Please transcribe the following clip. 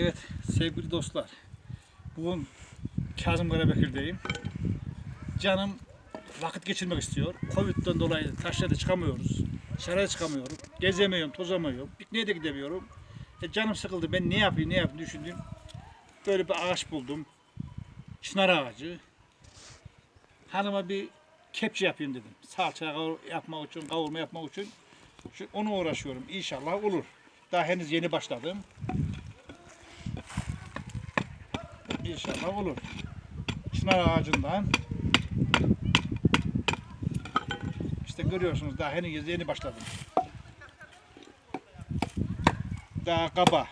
Evet sevgili dostlar. Bugün Kazım Karabekir'deyim. Canım vakit geçirmek istiyor. Covid'den dolayı taşlara çıkamıyoruz. Dışarıya çıkamıyorum. Gezemiyorum, tozamıyorum. Pikniğe de gidemiyorum. E canım sıkıldı. Ben ne yapayım, ne yapayım düşündüm. Böyle bir ağaç buldum. Çınar ağacı. Hanıma bir kepçe yapayım dedim. Salça yapmak için, kavurma yapmak için. Şu, onu uğraşıyorum. İnşallah olur. Daha henüz yeni başladım. İnşallah olur. Çınar ağacından. İşte görüyorsunuz daha henüz yeni başladım. Daha kaba.